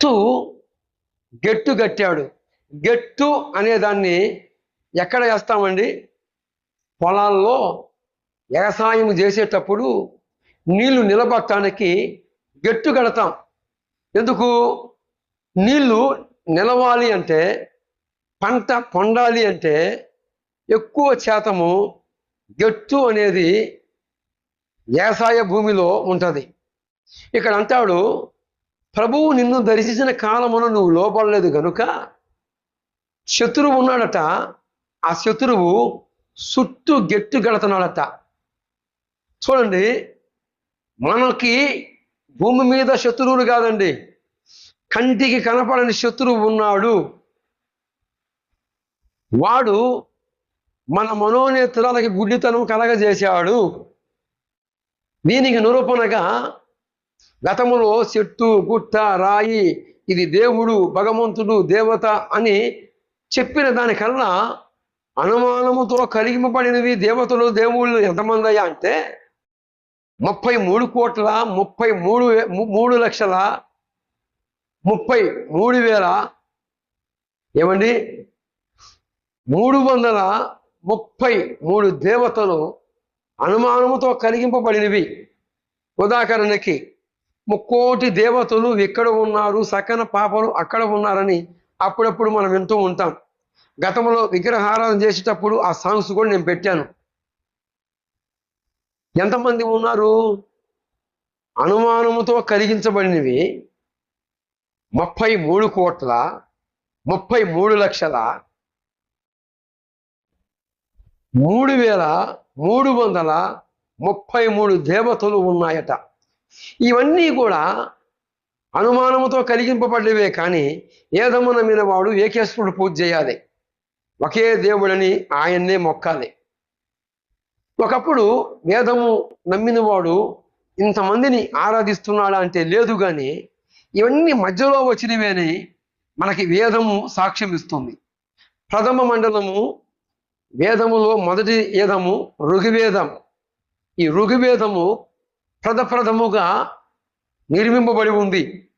గెట్టు గెట్టు కట్టాడు. గెట్టు అనేదాన్ని ఎక్కడ వేస్తామండి? పొలాల్లో వ్యవసాయం చేసేటప్పుడు నీళ్ళు నిలబట్టడానికి గెట్టు కడతాం. ఎందుకు? నీళ్ళు నిలవాలి అంటే పంట పొండాలి అంటే ఎక్కువ శాతము గెట్టు అనేది వ్యవసాయ భూమిలో ఉంటుంది. ఇక్కడ అంటాడు ప్రభువు నిన్ను దర్శించిన కాలమున నువ్వు లోపడలేదు కనుక శత్రువు ఉన్నాడట. ఆ శత్రువు చుట్టూ గెట్టు గడుతున్నాడట చూడండి మనకి భూమి మీద శత్రువులు కాదండి. కంటికి కనపడని శత్రువు ఉన్నాడు. వాడు మన మనోనేత్రాలకి గుడ్డితనం కలగజేశాడు. దీనికి నిరూపణగా గతములో చెట్టు గుట్ట రాయి ఇది దేవుడు భగవంతుడు దేవత అని చెప్పిన దానికన్నా అనుమానముతో కలిగింపబడినవి దేవతలు దేవుళ్ళు ఎంతమంది అయ్యా అంటే ముప్పై మూడు కోట్ల ముప్పై మూడు వే- మూడు లక్షల ముప్పై మూడు వేల ఏమండి? మూడు వందల ముప్పై మూడు దేవతలు అనుమానముతో కలిగింపబడినవి. ఉదాహరణకి ముక్కోటి దేవతలు ఇక్కడ ఉన్నారు? సకన పాపలు అక్కడ ఉన్నారని అప్పుడప్పుడు మనం వింటూ ఉంటాం. గతంలో విగ్రహారాధన చేసేటప్పుడు ఆ సాంగ్స్ కూడా నేను పెట్టాను. ఎంతమంది ఉన్నారు? అనుమానముతో కలిగించబడినవి ముప్పై మూడు కోట్ల ముప్పై మూడు లక్షల మూడు వేల మూడు వందల ముప్పై మూడు దేవతలు ఉన్నాయట. ఇవన్నీ కూడా అనుమానముతో కలిగింపబడ్డవే కానీ ఏదము నమ్మిన వాడు ఏకేశ్వరుడు పూజ చేయాలి. ఒకే దేవుడని ఆయన్నే మొక్కాలి. ఒకప్పుడు వేదము నమ్మిన వాడు ఇంతమందిని ఆరాధిస్తున్నాడా అంటే లేదు కానీ ఇవన్నీ మధ్యలో వచ్చినవేని మనకి వేదము సాక్ష్యం ఇస్తుంది. ప్రథమ మండలము వేదములో మొదటి వేదము ఋగ్వేదం. ఈ ఋగ్వేదము ప్రథప్రథముగా నిర్మింపబడి ఉంది.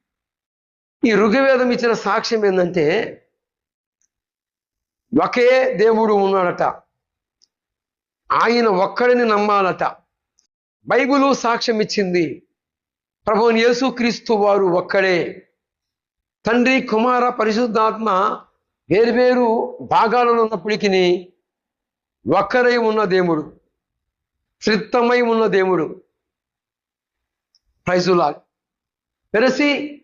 ఈ ఋగ్వేదం ఇచ్చిన సాక్ష్యం ఏంటంటే ఒకే దేవుడు ఉన్నాడట. ఆయన ఒక్కడిని నమ్మాలట. బైబులు సాక్ష్యం ఇచ్చింది ప్రభువుని యేసుక్రీస్తు వారు ఒక్కడే. తండ్రి కుమార పరిశుద్ధాత్మ వేరువేరు భాగాలలో ఉన్నప్పటికీ ఒక్కరై ఉన్న దేవుడు త్రిత్తమై ఉన్న దేవుడు. ప్రైజులా పెరసి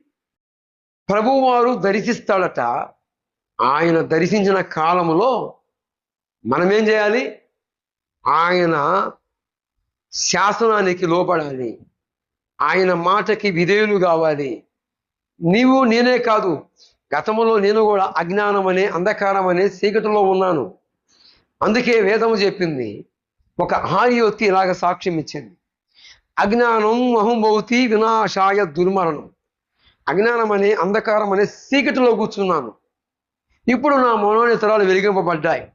ప్రభువారు దర్శిస్తాడట. ఆయన దర్శించిన కాలంలో మనమేం చేయాలి? ఆయన శాసనానికి లోపడాలి ఆయన మాటకి విధేయులు కావాలి. నీవు నేనే కాదు. గతంలో నేను కూడా అజ్ఞానం అనే అంధకారం అనే చీకటిలో ఉన్నాను. అందుకే వేదము చెప్పింది. ఒక హారియొత్తి ఇలాగ సాక్ష్యం ఇచ్చింది అజ్ఞానం అహంభవతి వినాశాయ దుర్మరణం. అజ్ఞానం అనే అంధకారం అనే సీకటిలో కూర్చున్నాను. ఇప్పుడు నా మనోనేతరాలు వెలిగింపబడ్డాయి.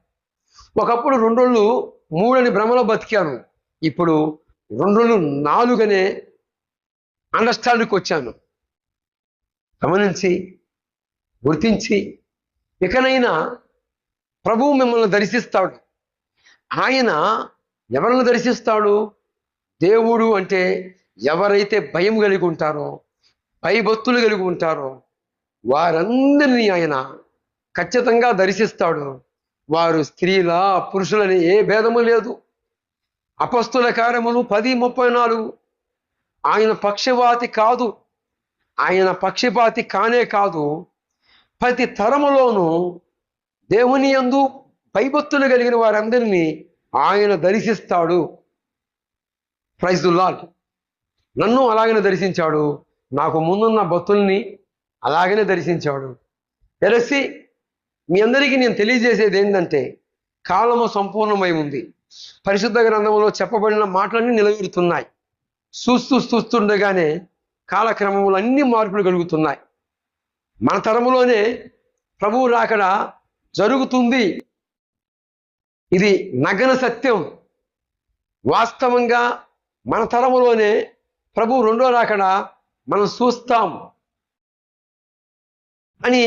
ఒకప్పుడు రెండోళ్ళు మూడని భ్రమలో బతికాను. ఇప్పుడు రెండోళ్ళు నాలుగనే అండర్స్టాండింగ్కి వచ్చాను గమనించి గుర్తించి ఇకనైనా ప్రభువు మిమ్మల్ని దర్శిస్తాడు. ఆయన ఎవరిని దర్శిస్తాడు? దేవుడు అంటే ఎవరైతే భయం కలిగి ఉంటారో భయభక్తులు కలిగి ఉంటారో వారందరినీ ఆయన ఖచ్చితంగా దర్శిస్తాడు. వారు స్త్రీల పురుషులని ఏ భేదము లేదు. అపస్తుల కార్యములు పది ముప్పై నాలుగు. ఆయన పక్షపాతి కాదు. ఆయన పక్షపాతి కానే కాదు. ప్రతి తరములోనూ దేవుని యందు భయభక్తులు కలిగిన వారందరినీ ఆయన దర్శిస్తాడు. ప్రైజ్ లాడ్ నన్ను అలాగనే దర్శించాడు. నాకు ముందున్న భక్తుల్ని అలాగనే దర్శించాడు. ఎరసి మీ అందరికీ నేను తెలియజేసేది ఏంటంటే కాలము సంపూర్ణమై ఉంది. పరిశుద్ధ గ్రంథంలో చెప్పబడిన మాటలన్నీ నిలవేరుతున్నాయి చూస్తూ చూస్తుండగానే కాలక్రమంలో అన్ని మార్పులు కలుగుతున్నాయి. మన తరములోనే ప్రభువు రాకడ జరుగుతుంది. ఇది నగన సత్యం. వాస్తవంగా మన తరములోనే ప్రభు రెండో రాకడ మనం చూస్తాం అని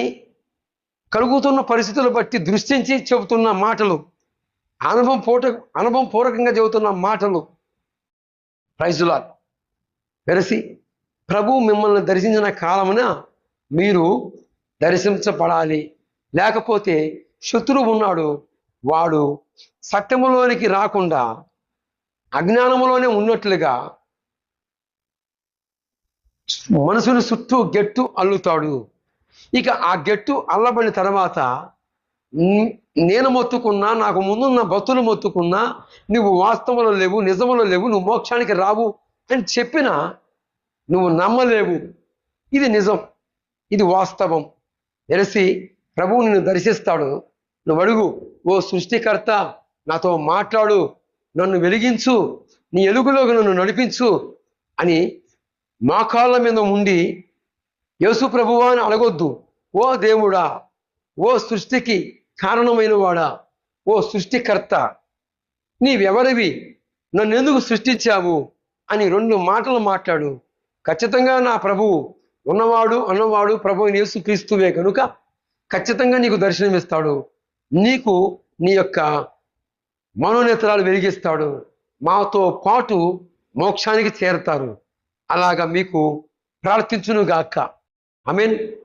కలుగుతున్న పరిస్థితులు బట్టి దృష్టించి చెబుతున్న మాటలు అనుభవం పూట అనుభవం పూర్వకంగా చెబుతున్న మాటలు ప్రైజులా వెరసి ప్రభు మిమ్మల్ని దర్శించిన కాలమున మీరు దర్శించబడాలి. లేకపోతే శత్రువు ఉన్నాడు వాడు సత్యములోనికి రాకుండా అజ్ఞానంలోనే ఉన్నట్లుగా మనసుని చుట్టూ గెట్టు అల్లుతాడు. ఇక ఆ గెట్టు అల్లబడిన తర్వాత నేను మొత్తుకున్నా నాకు ముందున్న భక్తులు మొత్తుకున్నా నువ్వు వాస్తవంలో లేవు నిజంలో లేవు నువ్వు మోక్షానికి రావు అని చెప్పినా నువ్వు నమ్మలేవు. ఇది నిజం. ఇది వాస్తవం. ఎరసి ప్రభువు నిన్ను దర్శిస్తాడు. నువ్వు అడుగు ఓ సృష్టికర్త నాతో మాట్లాడు నన్ను వెలిగించు నీ ఎలుగులోకి నన్ను నడిపించు అని మా కాళ్ళ మీద ఉండి యేసు ప్రభువా అని అడగొద్దు. ఓ దేవుడా ఓ సృష్టికి కారణమైన వాడా ఓ సృష్టికర్త నీవెవరివి? నన్ను ఎందుకు సృష్టించావు? అని రెండు మాటలు మాట్లాడు. ఖచ్చితంగా నా ప్రభువు ఉన్నవాడు అన్నవాడు ప్రభు యేసు క్రీస్తువే కనుక ఖచ్చితంగా నీకు దర్శనమిస్తాడు. నీకు నీ యొక్క మనోనేత్రాలు వెలిగిస్తాడు. మాతో పాటు మోక్షానికి చేరతారు. అలాగా మీకు ప్రార్థించునుగాక. I mean